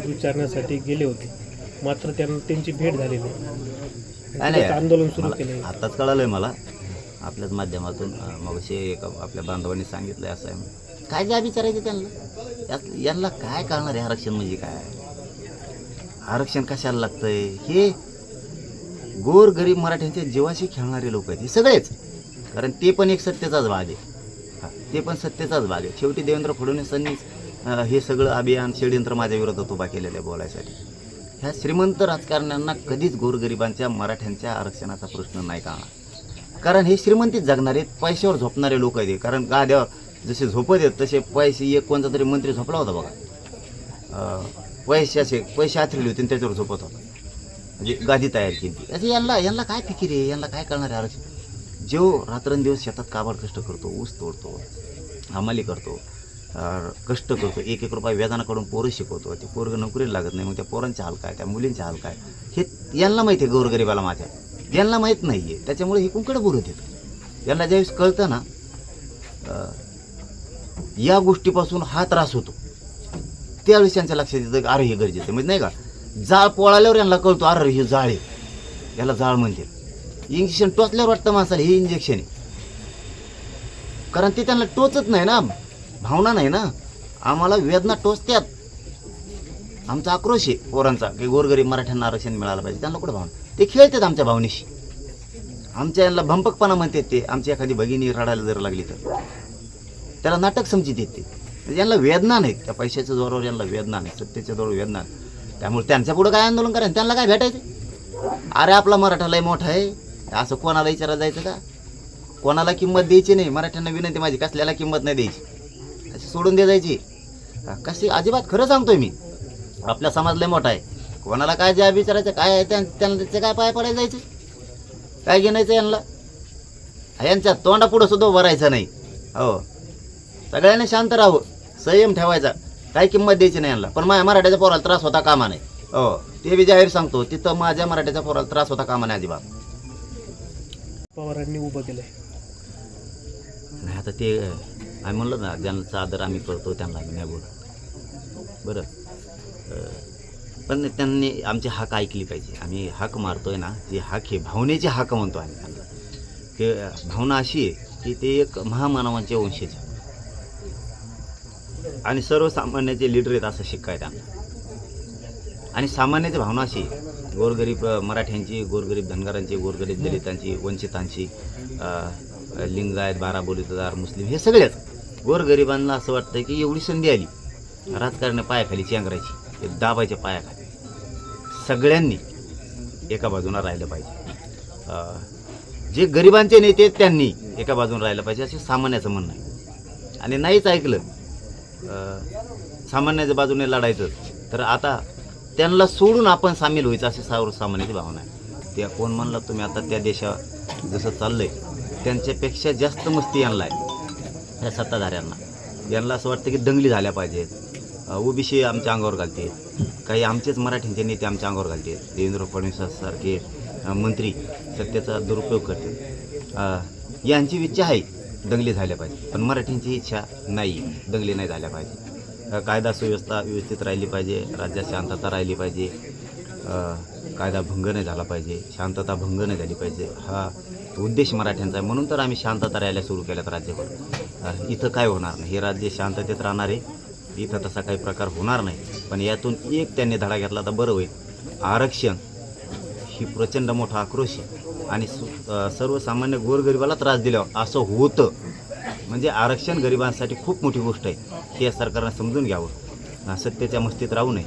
वाद विचारण्यासाठी गेले होते. मात्र त्यांना त्यांची भेट झाली नाही. काय नाही. आंदोलन सुरू मला- केले. आताच कळालंय मला. आपल्याच माध्यमातून मग एक आपल्या बांधवांनी सांगितलंय असं आहे म्हणून. काय द्या विचारायचं त्यांना? यात यांना काय कळणार आहे आरक्षण म्हणजे काय? आरक्षण कशाला लागतंय? हे गोर गरीब मराठ्यांच्या जीवाशी खेळणारे लोक आहेत. हे सगळेच. कारण ते पण एक सत्तेचाच भाग आहे. हा, ते पण सत्तेचाच भाग आहे. शेवटी देवेंद्र फडणवीसांनी हे सगळं अभियान षडयंत्र माझ्या विरोधात उभा केलेलं आहे बोलायसाठी. ह्या श्रीमंत राजकारण्यांना कधीच गोरगरिबांच्या मराठ्यांच्या आरक्षणाचा प्रश्न नाही का कारण हे श्रीमंतीत जगणारे पैशावर झोपणारे लोक आहेत कारण गाद्यावर जसे झोपत आहेत तसे पैसे एक कोणता तरी मंत्री झोपला होता बघा. अं, पैशाचे पैसे आथरले होते आणि त्याच्यावर झोपत होता. म्हणजे गादी तयार केली. असे यांना यांना काय फिकीर आहे? यांना काय करणार आहे आरक्षण? जो रात्रंदिवस शेतात काबाड कष्ट करतो ऊस तोडतो हमाली करतो कष्ट करतो. एक एक रुपया व्याजानाकडून पोरं शिकवतो. ते पोरगं नोकरीला लागत नाही मग त्या पोरांचे हाल काय त्या मुलींचे हाल काय? हे यांना माहिती आहे गोरगरिबाला माझ्या. यांना माहीत नाही आहे त्याच्यामुळे हे कुंकडं बोलत येतं यांना ज्यावेळेस कळतं ना या गोष्टीपासून हा त्रास होतो. त्यावेळेस त्यांच्या लक्षात येतं की अरे हे गरजेचं म्हणजे नाही का? जाळ पोळाल्यावर यांना कळतो अरे हे जाळ आहे. याला जाळ म्हणते इंजेक्शन टोचल्यावर वाटतं माणसाला हे इंजेक्शन आहे. कारण ते त्यांना टोचत नाही ना. भावना नाही ना. आम्हाला वेदना टोचत्यात. आमचा आक्रोश आहे पोरांचा की गोरगरीब मराठ्यांना आरक्षण मिळालं पाहिजे. त्यांना कुठं भावना? ते खेळतात आमच्या भावनेशी. आमच्या यांना भंपकपणा म्हणतात ते आमची एखादी भगिनी रडायला जर लागली तर. त्याला नाटक समजित येते म्हणजे यांना वेदना नाहीत. त्या पैशाच्या जोरावर यांना वेदना नाही सत्तेच्या जोरावर वेदना त्यामुळे त्यांच्या पुढं काय आंदोलन करायचं? त्यांना काय भेटायचं? अरे आपला मराठा लय मोठा आहे. असं कोणाला विचारायला जायचं का? कोणाला किंमत द्यायची नाही. मराठ्यांना विनंती माझी कसल्याला किंमत नाही द्यायची? अशी सोडून दे जायची. कशी अजिबात खरं सांगतोय मी. आपला समाज लय मोठा आहे. कोणाला काय ज्या विचारायचं काय आहे त्यां- त्यांना त्याचे काय पाय पडायला जायचं? काय घेणायचं यांना? यांच्या तोंडापुढं सुद्धा उभं राहायचं नाही. हो. सगळ्यांनी शांत राहावं. संयम ठेवायचा. काही किंमत द्यायची नाही यांना. पण माझ्या मराठ्याच्या पोराला त्रास होता कामा नाही हो. ते बी जाहीर सांगतो तिथं माझ्या मराठ्याच्या पोराला त्रास होता कामा नाही अजिबात. पवारांनी उभं केलंय. नाही आता ते आम्ही म्हणलं ना ज्यांचा आदर आम्ही करतो त्यांना आम्ही नाही बोलत. बरं. पण त्यांनी आमची हाक ऐकली पाहिजे. आम्ही हाक मारतोय ना जी हाक आहे भावनेची हाक म्हणतो आम्ही. त्यांना ते भावना अशी आहे की ते एक महामानवांचे वंशज आणि सर्वसामान्याचे लीडर आहेत असं शिक्का आहे त्यांना आणि सामान्याची भावना अशी आहे, गोरगरीब मराठ्यांची गोरगरीब धनगरांची गोरगरीब दलितांची वंचितांची लिंगायत बाराबोलीतदार मुस्लिम हे सगळ्याच गोरगरिबांना असं वाटतं की एवढी संधी आली. राजकारण पायाखाली चेंगरायची हे दाबायच्या पायाखाली. सगळ्यांनी एका बाजूला राहिलं पाहिजे. जे गरिबांचे नेते आहेत, त्यांनी एका बाजूने राहिलं पाहिजे असे सामान्याचं म्हणणं आहे. आणि नाहीच ऐकलं सामान्याच्या बाजूने लढायचं तर आता त्यांना सोडून आपण सामील व्हायचं असे सर्वसामान्याची भावना आहे. त्या कोण म्हणलं तुम्ही आता त्या देशा जसं चाललं आहे त्यांच्यापेक्षा जास्त मस्ती यांना आहे. या सत्ताधाऱ्यांना. यांना असं वाटतं की दंगली झाल्या पाहिजेत. ओबीसी आमच्या अंगावर घालते. काही आमचेच मराठींचे नेते आमच्या अंगावर घालते. देवेंद्र फडणवीसांसारखे मंत्री सत्तेचा दुरुपयोग करते यांची इच्छा आहे दंगली झाल्या पाहिजे पण मराठींची इच्छा नाही. दंगली नाही झाल्या पाहिजे कायदा सुव्यवस्था व्यवस्थित राहिली पाहिजे. राज्यात शांतता राहिली पाहिजे. कायदा भंग नाही झाला पाहिजे शांतता भंग नाही झाली पाहिजे हा उद्देश मराठ्यांचा आहे. म्हणून तर आम्ही शांतता राहायला सुरू केल्यात राज्यभर. इथं काय होणार नाही? हे राज्य शांततेत राहणार आहे. इथं तसा काही प्रकार होणार नाही. पण यातून एक त्यांनी धडा घेतला तर बरं होईल. आरक्षण ही प्रचंड मोठा आक्रोश आहे. आणि सु सर्वसामान्य गोरगरिबाला त्रास दिल्यावर असं होतं. म्हणजे आरक्षण गरिबांसाठी खूप मोठी गोष्ट आहे. हे सरकारनं समजून घ्यावं. सत्यच्या सत्तेच्या मस्तीत राहू नये.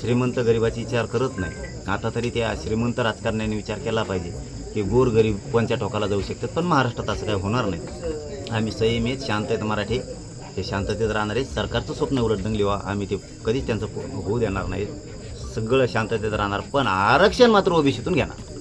श्रीमंत गरिबाची विचार करत नाही. आता तरी त्या श्रीमंत राजकारण्याने विचार केला पाहिजे की गोर गरीब कोणत्या टोकाला जाऊ शकतात? पण महाराष्ट्रात असं काही होणार नाही. आम्ही संयमित शांत आहेत मराठी. हे शांततेत राहणार आहे सरकारचं स्वप्न उलट दंगली व्हा. आम्ही ते कधीच त्यांचं होऊ देणार नाही सगळं शांततेत राहणार. पण आरक्षण मात्र ओबीसीतून घेणार.